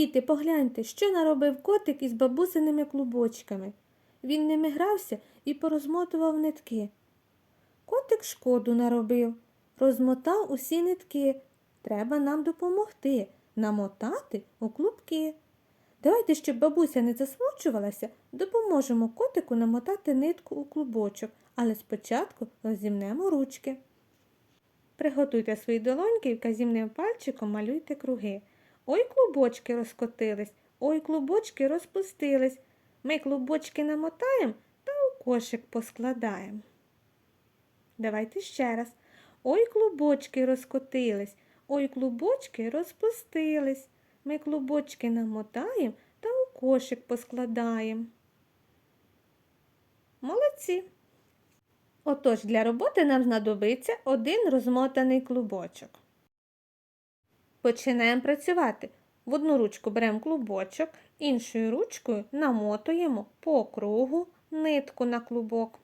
Діти, погляньте, що наробив котик із бабусиними клубочками. Він ними грався і порозмотував нитки. Котик шкоду наробив, розмотав усі нитки. Треба нам допомогти, намотати у клубки. Давайте, щоб бабуся не засмучувалася, допоможемо котику намотати нитку у клубочок, але спочатку розімнемо ручки. Приготуйте свої долоньки і вказівним пальчиком малюйте круги. Ой, клубочки розкотились, ой, клубочки розпустились. Ми клубочки намотаємо та у кошик поскладаємо. Давайте ще раз. Ой, клубочки розкотились, ой, клубочки розпустились. Ми клубочки намотаємо та у кошик поскладаємо. Молодці. Отож, для роботи нам знадобиться один розмотаний клубочок. Починаємо працювати. В одну ручку беремо клубочок, іншою ручкою намотуємо по кругу нитку на клубок.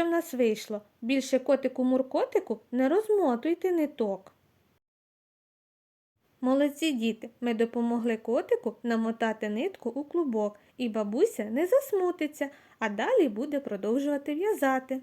Що в нас вийшло. Більше котику-муркотику не розмотуйте ниток. Молодці діти, ми допомогли котику намотати нитку у клубок, і бабуся не засмутиться, а далі буде продовжувати в'язати.